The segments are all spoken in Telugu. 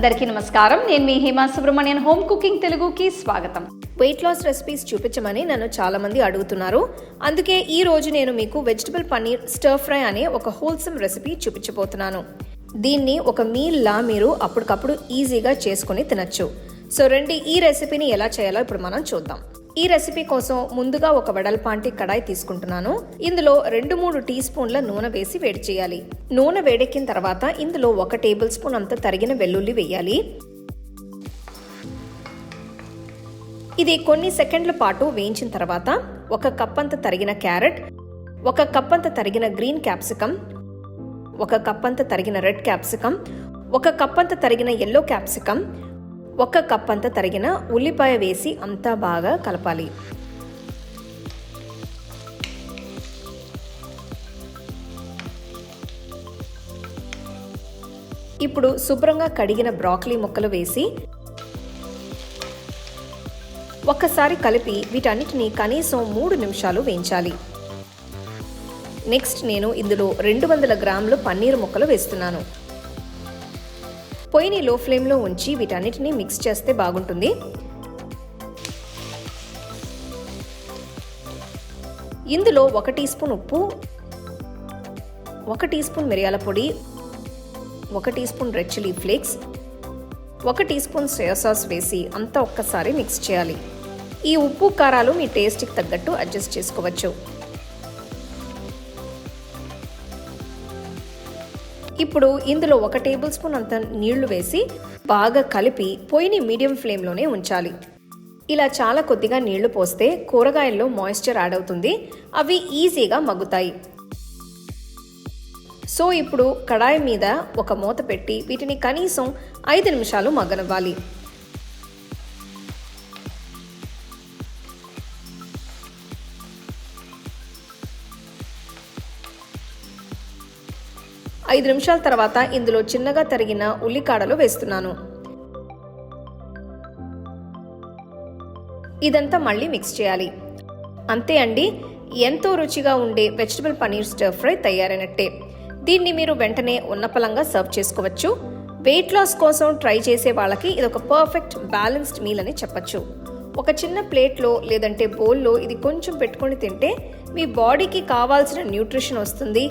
అందరికీ నమస్కారం. నేను మీ హేమా సుబ్రహ్మణ్యన్ హోమ్ కుకింగ్ తెలుగుకి స్వాగతం. వెయిట్ లాస్ రెసిపీస్ చూపించమని నన్ను చాలా మంది అడుగుతున్నారు. అందుకే ఈ రోజు నేను మీకు వెజిటబుల్ పన్నీర్ స్టర్ ఫ్రై అనే ఒక హోల్సమ్ రెసిపీ చూపించబోతున్నాను. దీన్ని ఒక మీల్లా మీరు అప్పటికప్పుడు ఈజీగా చేసుకుని తినచ్చు. సో రండి ఈ రెసిపీని ఎలా చేయాలో ఇప్పుడు మనం చూద్దాం. ఈ రెసిపీ కోసం ముందుగా ఒక వెడల్పాంటి కడాయి తీసుకుంటున్నాను. ఇందులో రెండు మూడు టీ స్పూన్ల నూనె వేసి వేడి చేయాలి. నూనె వేడెక్కిన తర్వాత ఇందులో ఒక టేబుల్ స్పూన్ అంత తరిగిన వెల్లుల్లి వేయాలి. ఇది కొన్ని సెకండ్ల పాటు వేయించిన తర్వాత ఒక కప్ అంత తరిగిన క్యారెట్ ఒక కప్ అంత తరిగిన గ్రీన్ క్యాప్సికమ్ ఒక కప్ అంత తరిగిన రెడ్ క్యాప్సికమ్ ఒక కప్ అంత తరిగిన ఎల్లో క్యాప్సికమ్ ఒక కప్ అంతా తరిగిన ఉల్లిపాయ వేసి అంతా బాగా కలపాలి. ఇప్పుడు శుభ్రంగా కడిగిన బ్రాకలీ ముక్కలు వేసి ఒక్కసారి కలిపి వీటన్నిటిని కనీసం మూడు నిమిషాలు వేయించాలి. నెక్స్ట్ నేను ఇందులో రెండు వందల గ్రాములు పన్నీర్ ముక్కలు వేస్తున్నాను. పొయ్యిని లో ఫ్లేమ్లో ఉంచి వీటన్నిటిని మిక్స్ చేస్తే బాగుంటుంది. ఇందులో ఒక టీ స్పూన్ ఉప్పు ఒక టీ స్పూన్ మిరియాల పొడి ఒక teaspoon red chilli flakes ఒక టీ స్పూన్ సోయా సాస్ వేసి అంతా ఒక్కసారి మిక్స్ చేయాలి. ఈ ఉప్పు కారాలు మీ టేస్ట్కి తగ్గట్టు అడ్జస్ట్ చేసుకోవచ్చు. ఇప్పుడు ఇందులో ఒక టేబుల్ స్పూన్ అంత నీళ్ళు వేసి బాగా కలిపి పొయ్యిని మీడియం ఫ్లేమ్లోనే ఉంచాలి. ఇలా చాలా కొద్దిగా నీళ్ళు పోస్తే కూరగాయల్లో మాయిశ్చర్ యాడ్ అవుతుంది. అవి ఈజీగా మగ్గుతాయి. సో ఇప్పుడు కడాయి మీద ఒక మూత పెట్టి వీటిని కనీసం ఐదు నిమిషాలు మగ్గనివ్వాలి. ఐదు నిమిషాల తర్వాత ఇందులో చిన్నగా తరిగిన ఉల్లికాడలు వేస్తున్నాను. ఇదంతా మళ్ళీ మిక్స్ చేయాలి. అంతే అండి ఎంతో రుచిగా ఉండే వెజిటబుల్ పనీర్ స్టర్ ఫ్రై తయారైనట్టే. దీన్ని మీరు వెంటనే ఉన్నపలంగా సర్వ్ చేసుకోవచ్చు. వెయిట్ లాస్ కోసం ట్రై చేసే వాళ్ళకి ఇది ఒక పర్ఫెక్ట్ బ్యాలెన్స్డ్ మీల్ అని చెప్పచ్చు. ఒక చిన్న ప్లేట్లో లేదంటే బౌల్లో ఇది కొంచెం పెట్టుకొని తింటే మీ బాడీకి కావాల్సిన న్యూట్రిషన్ వస్తుంది.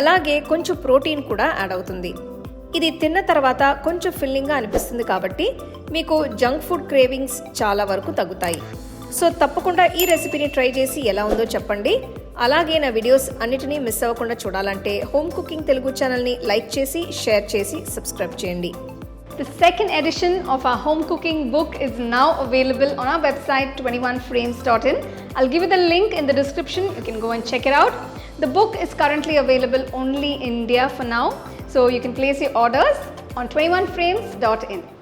అలాగే కొంచెం ప్రోటీన్ కూడా యాడ్ అవుతుంది. ఇది తిన్న తర్వాత కొంచెం ఫిల్లింగ్గా అనిపిస్తుంది కాబట్టి మీకు జంక్ ఫుడ్ క్రేవింగ్స్ చాలా వరకు తగ్గుతాయి. సో తప్పకుండా ఈ రెసిపీని ట్రై చేసి ఎలా ఉందో చెప్పండి. అలాగే నా వీడియోస్ అన్నిటినీ మిస్ అవ్వకుండా చూడాలంటే హోమ్ కుకింగ్ తెలుగు ఛానల్ని లైక్ చేసి షేర్ చేసి సబ్స్క్రైబ్ చేయండి. The second home cooking book is now available on now available on our website 21frames.in. I'll give give the link in the description you can go and check it out The book is currently available only in India for now, so you can place your orders on 21frames.in.